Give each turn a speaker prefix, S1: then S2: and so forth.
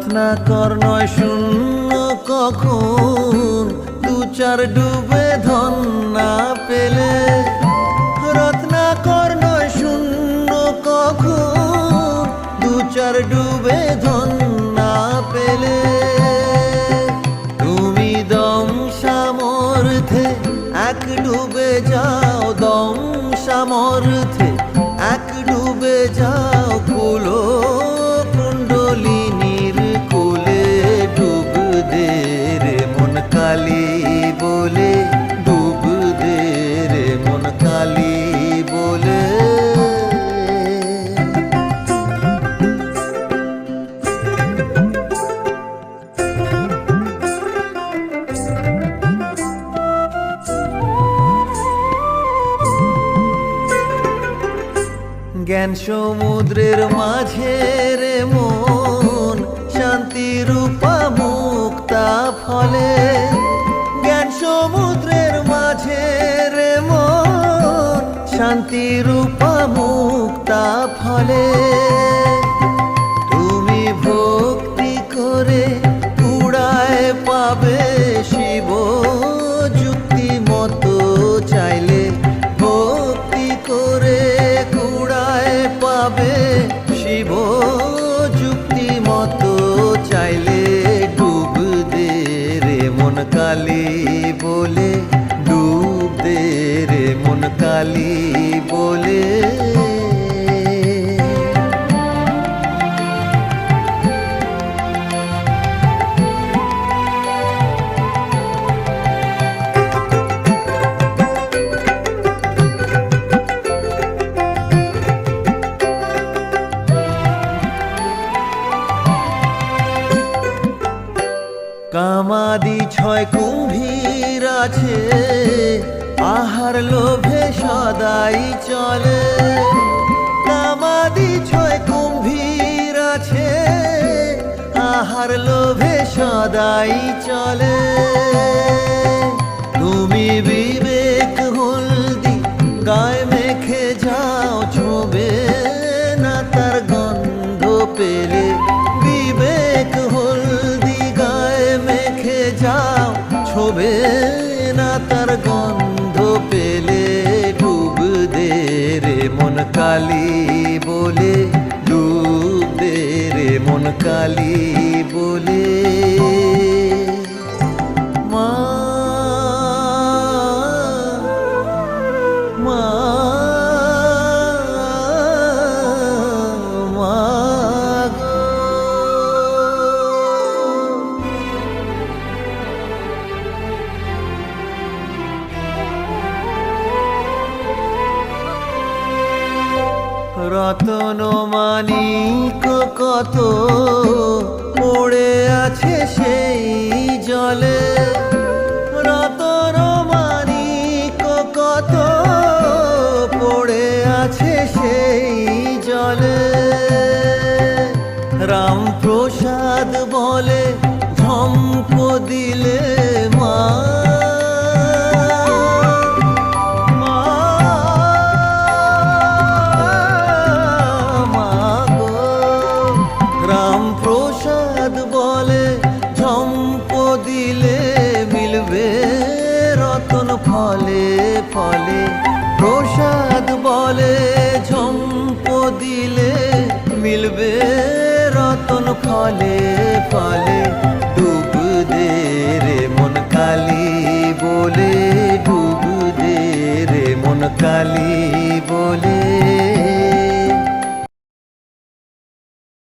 S1: রত্নাকর নয় শূন্য কখন। দু চার ডুবে ধন না পেলে রত্নাকর নয় শূন্য কখন। দু চার ডুবে ধন না পেলে তুমি দম সামর্থে এক ডুবে যাও, দম সামর্থে এক ডুবে যাও। জ্ঞান সমুদ্রের মাঝে রে মন, শান্তি রূপা মুক্তা ফলে। জ্ঞান সমুদ্রের মাঝে রে মন, শান্তি রূপা মুক্তা ফলে। পাবে শিব যুক্তি মতো চাইলে ডুব দে রে মন কালি বলে, ডুব দে রে মন কালি বলে। কামাদি ছয় কুম্ভীর আছে, আহার লোভে সদাই চলে। কামাদি ছয় কুম্ভীর আছে, আহার লোভে সদাই চলে। না তার গন্ধ পেলে ডুব দে রে মন কালি বলে, ডুব দে রে মন কালি বলে। মা রতন মানিক কত পড়ে আছে সেই জলে। রতন মানিক কত পড়ে আছে রামপ্রসাদ বলে ঝম্প দিলে মিলবে রতন ফলে ফলে। প্রসাদ বলে ঝম্প দিলে মিলবে রতন ফলে ফলে।